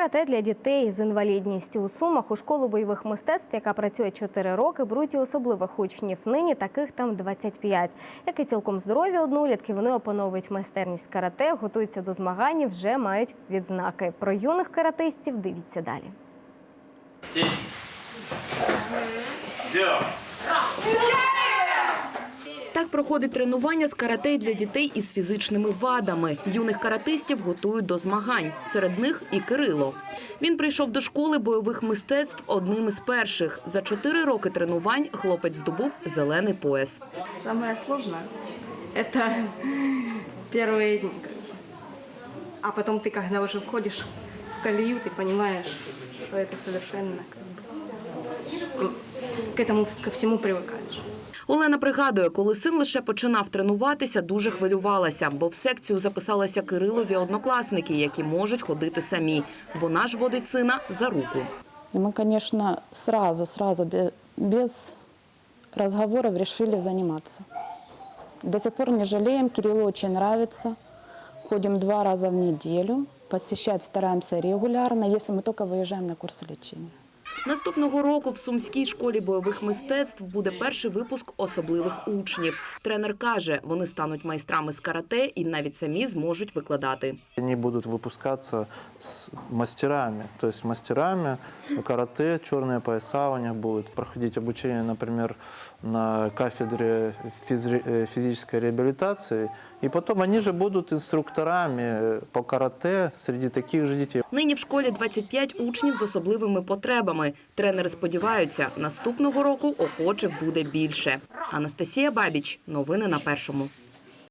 Карате для дітей з інвалідністю у Сумах у школу бойових мистецтв, яка працює 4 роки, беруть і особливих учнів. Нині таких там 25. Як і цілком здорові однолітки, вони опановують майстерність карате, готуються до змагань, і вже мають відзнаки. Про юних каратистів дивіться далі. Сеть. Вперед. Так проходить тренування з карате для дітей із фізичними вадами. Юних каратистів готують до змагань. Серед них і Кирило. Він прийшов до школи бойових мистецтв одним із перших. За чотири роки тренувань хлопець здобув зелений пояс. Самое сложное – это первые дни. как бы. А потом ты, когда уже входишь в колею, ты понимаешь, что это совершенно как бы, м, к этому, ко всему привыкаешь. Олена пригадує, коли син лише починав тренуватися, дуже хвилювалася, бо в секцію записалися Кирилові однокласники, які можуть ходити самі. Вона ж водить сина за руку. И мы, конечно, сразу, сразу, бе- без разговоров решили заниматься. До сих пор не жалеем, Кириллу очень нравится. Ходим два раза в неделю, посещать стараемся регулярно, если мы только выезжаем на курсы лечения. Наступного року в Сумській школі бойових мистецтв буде перший випуск особливих учнів. Тренер каже, вони стануть майстрами з карате і навіть самі зможуть викладати. Они будут выпускаться с мастерами, то есть мастерами карате, черные пояса у них будут проходить обучение, например, на кафедре физи- э, физической реабилитации, и потом они же будут инструкторами по карате среди таких же детей. Нині в школі 25 учнів з особливими потребами. Тренери сподіваються, наступного року охочих буде більше. Анастасія Бабіч. Новини на першому.